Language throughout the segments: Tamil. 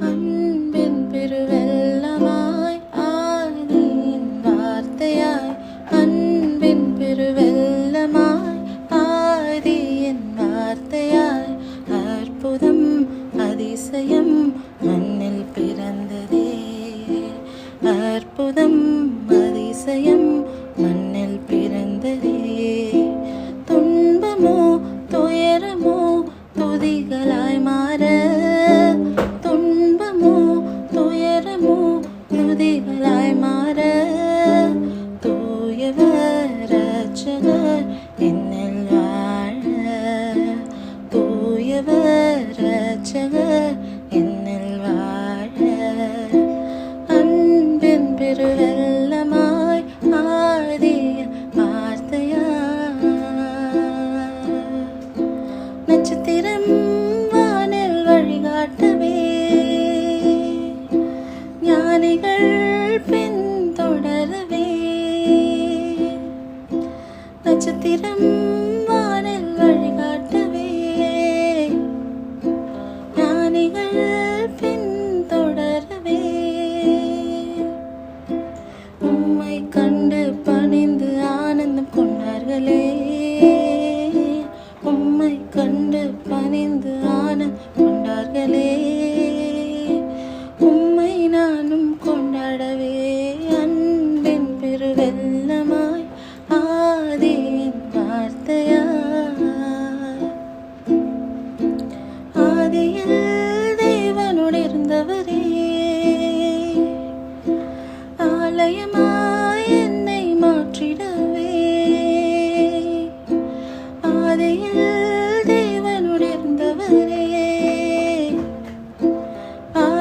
அன்பின் பெருவெல்லமாய் ஆதியின் வார்த்தையாய் அன்பின் பெருவெல்லமாய் ஆதியின் வார்த்தையாய் அற்புதம் அதிசயம் மண்ணில் பிறந்ததே. அற்புதம் அதிசயம் மண்ணில் பிறந்ததே. துன்பமோ துயரமோ துதிகளாய் நட்சத்திரம் வானில் வழிகாட்டவே ஞானிகள்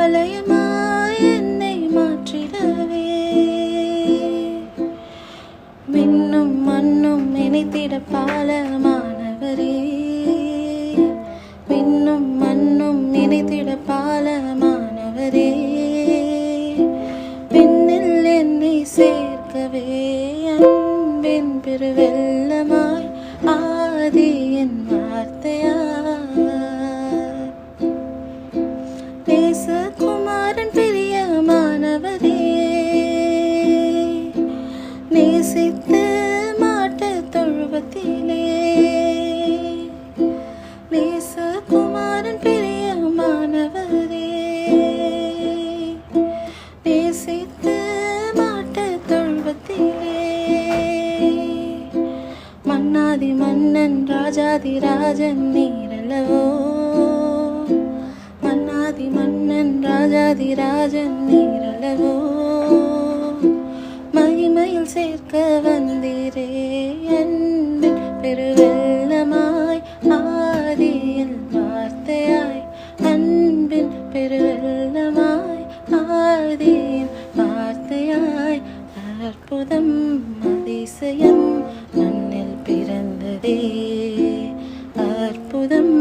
ஆலயமாய் என்னை மாற்றிடவே. விண்ணும் மண்ணும் இணைத்திட பாலமானவரே. விண்ணும் மண்ணும் இணைத்திட பாலமானவரே. விண்ணில் என்னை சேர்க்கவே அன்பின் பெருவெல்லமாய் ஆதி மன்னன் ராஜாதி ராஜன் நீரல்லவோ மன்னாதி மன்னன் ராஜாதி ராஜன் நீரல்லவோ மகிமையில் சேர்க்க வந்தீரே அன்பின் பெருவெல்லமாய் ஆதியில் வார்த்தையாய். அன்பின் பெருவெல்லமாய் ஆதியின் வார்த்தையாய். அற்புதம் அதிசயம் மண்ணில் பிறந்ததே. அற்புதம்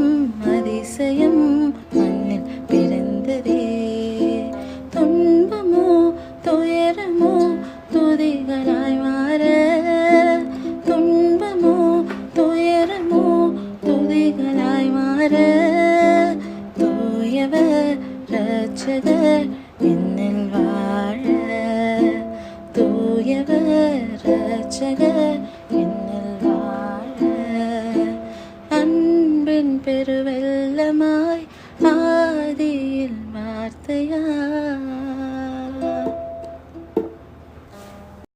அதிசயம் மண்ணில் பிறந்ததே துன்பமோ துயரமோ துதிகளாய் மாற துன்பமோ துயரமோ துதிகளாய் மாற தூயவர் ரட்சகர் என்னில் வாழ தூயவர் ரட்சகர் என்னில் பெருவெல்லமாய் ஆதியில் வார்த்தையாய்.